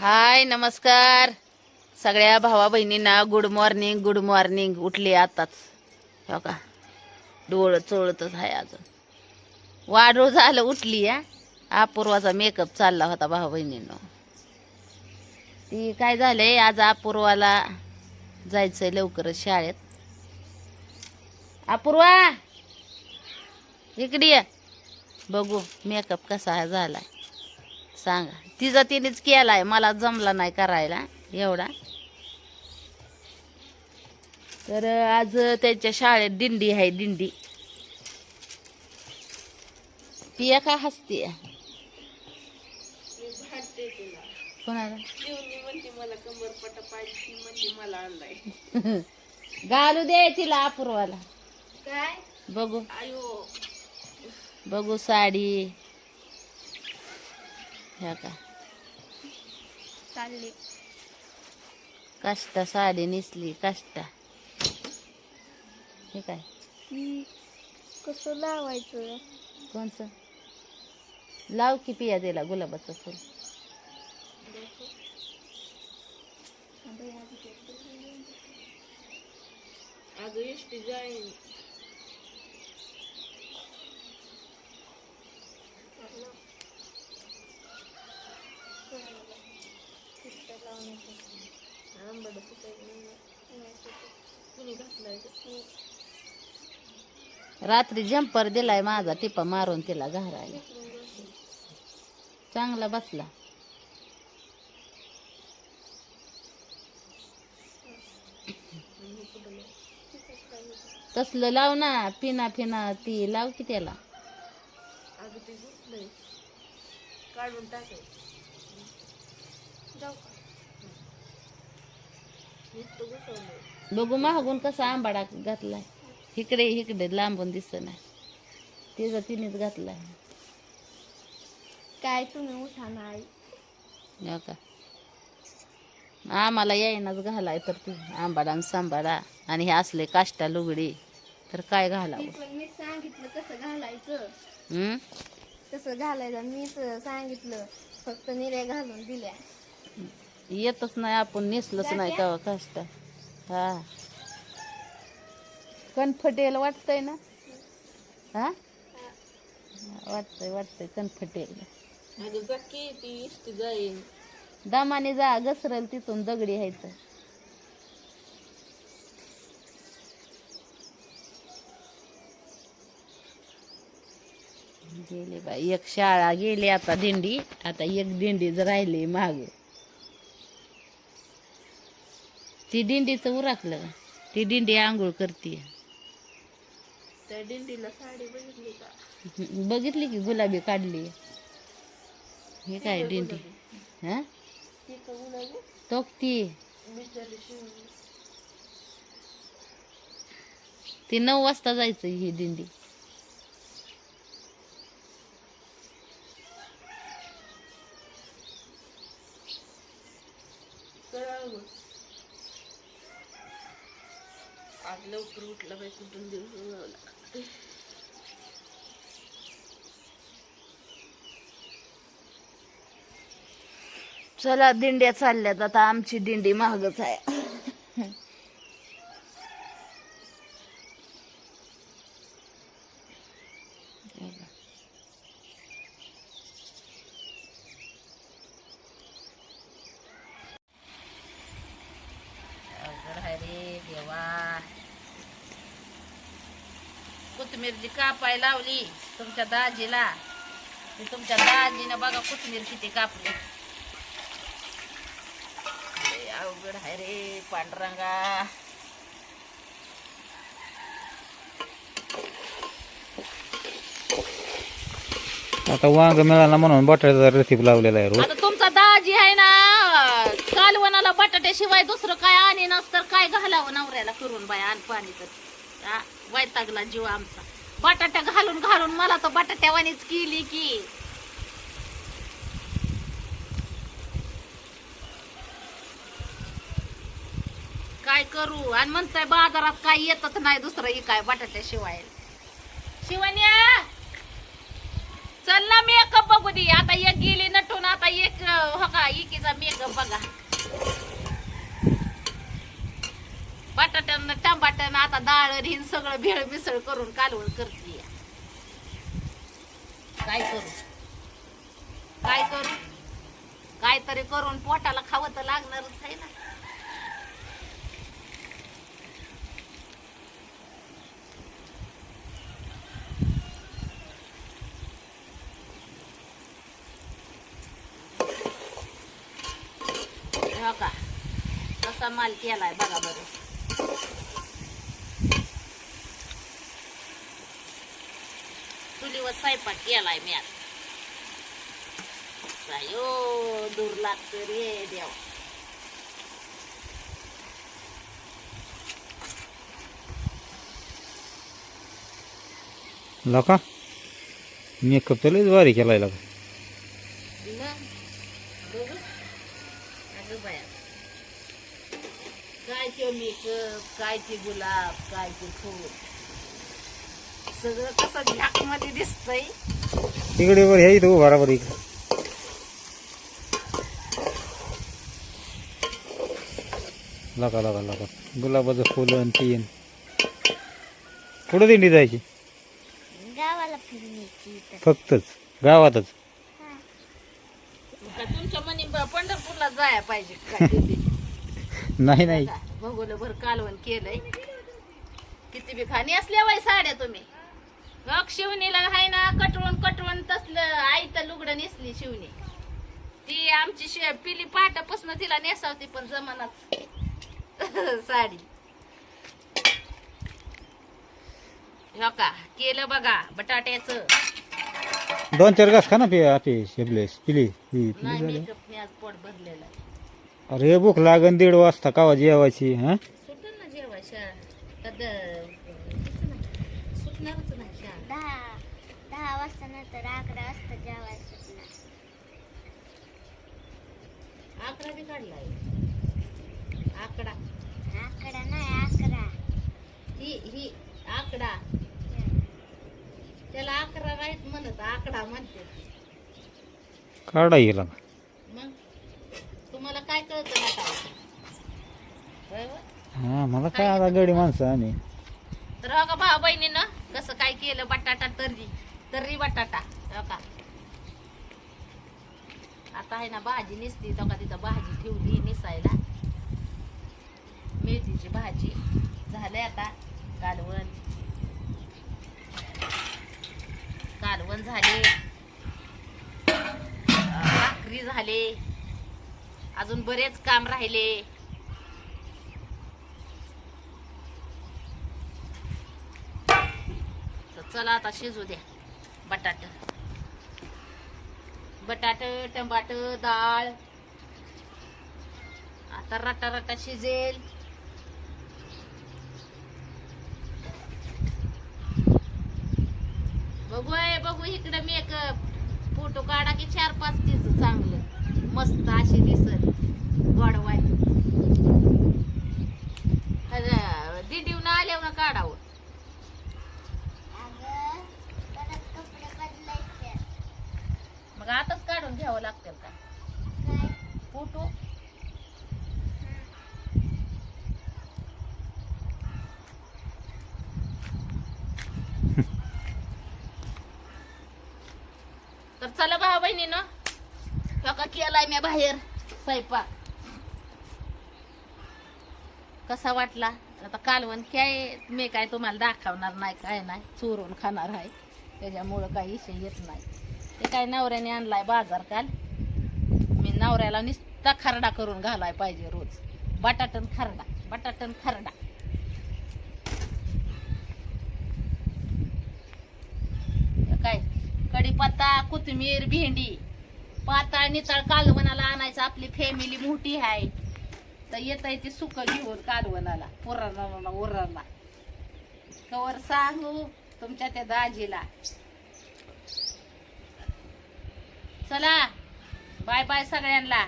हाय नमस्कार. सगळ्या भावा बहिणींना गुड मॉर्निंग गुड मॉर्निंग उठली आताच. हो का डोळं चोळतच आहे अजून. वाढू झालं उठली या अपूर्वाचा मेकअप चालला होता भावा बहिणींनो. ती काय झालंय आज अपूर्वाला जायचंय लवकरच शाळेत. अपूर्वा इकडे बघू मेकअप कसा झालाय. सांगा. तिचा तिनेच केलाय मला जमला नाही करायला एवढा. तर आज त्यांच्या शाळेत दिंडी आहे दिंडी. पिया का हसते कोणाला? घालू दे तिला अपूर्वाला. काय? बघू. बघू साडी. ह्या का? चालले. काष्टा साडी नेसली काष्टा. हे काय? ही कसं लावायचं? कोणचं? लाव की पिया दिला गुलाबाचं फुल. अगं एसटी रात्री जंपर दिलाय माझा टिपा मारून तिला घालायला. चांगला बसला. तसलं लाव ना पिना फिना ती लाव की त्याला. काढून टाकायचं जाऊ का नुसतं घुसवलंय बघू मागून कसा आंबाडा घातलाय. इकडे इकडे लांबून दिसत नाही तिचा तिनेच घातलाय. काय तुम्ही उठा नाही हो का? आम्हाला येईनाच घालाय तर ती आंबाडा आणि सांबाडा. आणि हे असले काष्टा लुगडी तर काय घालावं? मी सांगितलं कसं घालायचं. हम्म? कसं घालायचं मीच सांगितलं फक्त निऱ्या घालून दिल्या. येतच नाही आपण नेसलंच नाही तेव्हा काष्टा. हा. कनफटेल वाटतंय ना? हा? वाटतंय वाटतंय जाईन. दामाने जा घसरल तिथून दगडी आहेत गेले बाई एक शाळा गेली आता दिंडी आता एक दिंडीच राहिली मागे. ती दिंडीचं उराकलं. ती दिंडी आंघोळ करते. त्या दिंडीला साडी बघितली का? बघितली की गुलाबी काढली. हे काय दिंडी? हा? ती का गुलाबी? तो ती बिचारी शिवली. ती नऊ वाजता जायचं ही दिंडी कळालं मग. आज लवकर उठला बाई कुठून दिवस उगवला चला दिंड्या चालल्यात. आता आमची दिंडी महागच आहे. कोथमिरची देवा कापाय लावली तुमच्या दाजीला. तुमच्या दाजीनं बघा कोथिंबीर किती कापली. अवघड आहे रे पांडुरंगा. आता वांग मिळाला म्हणून बटाट्याचा रेसिपी लावलेला आहे रोज. आता तुमचा दाजी आहे ना कालवणाला बटाट्याशिवाय दुसरं काय आणि तर काय घालावं नवऱ्याला करून बाय आण पाणी तर. वैतागला जीव आमचा. बटाट्या घालून घालून मला तर बटाट्यावानीच केली की. काय करू? आणि म्हणताय बाजारात काय येतच नाही दुसरं काय बटाट्याशिवाय शिवण्या! चल ना मेकअप बघू दे. आता एक गेली नटून आता एक हो का इकीचा मेकअप बघा. बटाट्यानं टमाट्यानं आता डाळ हिन सगळं भेळ मिसळ करून कालवण करते. काय करू? काय करू? काहीतरी करून पोटाला खावं तर लागणारच आहे ना. हो का कसा माल केलाय बघा बरं. चुलीवर स्वयंपाक केलाय मी आता. अयो दूर लागत रे देव. लका मेकअप तर लयच भारी केलाय लका मग बघू अगं बाया काय ते मेकअप काय ते गुलाब काय ते फूल. सगळं कसं झाकमध्ये दिसतंय. इकडे वर ह्या इथं उभा बरं इकडे. लका लका लका गुलाबाचं फुलं आणि तीन कुठं दिंडी जायची? गावाला फिरण्याची. फक्तच. गावातच. तुमच्या मनी पंढरपूरला जाया पाहिजे काय ते. नाही नाही. भर कालवण केलंय. किती बी खाणी असल्या वय साड्या तुम्ही. मग शिवणीला हाय ना कटवण कटवण तसलं आई तर लुगडं नेसली शिवणी. ती आमची शे पिली पाटापासून तिला नेसावती पण जमानाच साडी. हो का? केलं बघा बटाट्याचं. दोन चार घास खा ना पे आपे शेबलेस पिली. पिली पोट भरलेलं अरे भूक लागन दीड वाजता कावा जेवायची हा? ना कद सुटणारच नाही शाळा. दहा दहा वाजता नंतर अकरा वाजता जेवायला सुटणार. आकडा बी काढलाय. आकडा अकरा नाही अकरा. ही ही आकडा त्याला अकरा राईट म्हणत आकडा म्हणते. काढा गेला मग? तुम्हाला काय कळतं ना? हा मला काय आता गडी माणसं आणि? तर हो का भाऊ बहिणीनं कसं काय केलं? बटाटा तर्री. तर्री बटाटा. हो का? आता आहे ना भाजी निसती. तो का तिथं भाजी ठेवली निसायला. मेथीची भाजी. झालंय आता कालवण. कालवण झाले. भाकरी झाले. अजून बरेच काम राहिले. तर चला आता शिजू द्या. बटाट. बटाट टमाट डाळ आता रटा रटा शिजेल. बघू आहे बघू इकडे मी एक फोटो काढा की चार पाच तीच चांगलं. मस्त अशी दिसत. गोडवाय. दिंडीवून आल्यावर काढावं. अगं परत कपडे बदलायचे. मग आताच काढून घ्यावं लागतील का? फोटो. तर चला भाऊ बहिणीनं. का केलाय मी बाहेर. स्वयंपाक. कसा वाटला? आता कालवण काय मी काय तुम्हाला दाखवणार नाही काय नाही. चोरून खाणार आहे. त्याच्यामुळं काही विषय येत नाही. ते काय नवऱ्याने आणलाय बाजार काल. मी नवऱ्याला नुसता खरडा करून घालाय पाहिजे रोज. बटाटन खरडा बटाटन खरडा. काय? कढीपत्ता कोथिंबीर भेंडी. पाताळ नितळ कालवणाला आणायचं आपली फॅमिली मोठी आहे तर येत आहे ते सुक घेऊन कालवणाला पुराणाला उराला कवर सांगू तुमच्या त्या दाजीला. चला बाय बाय सगळ्यांना.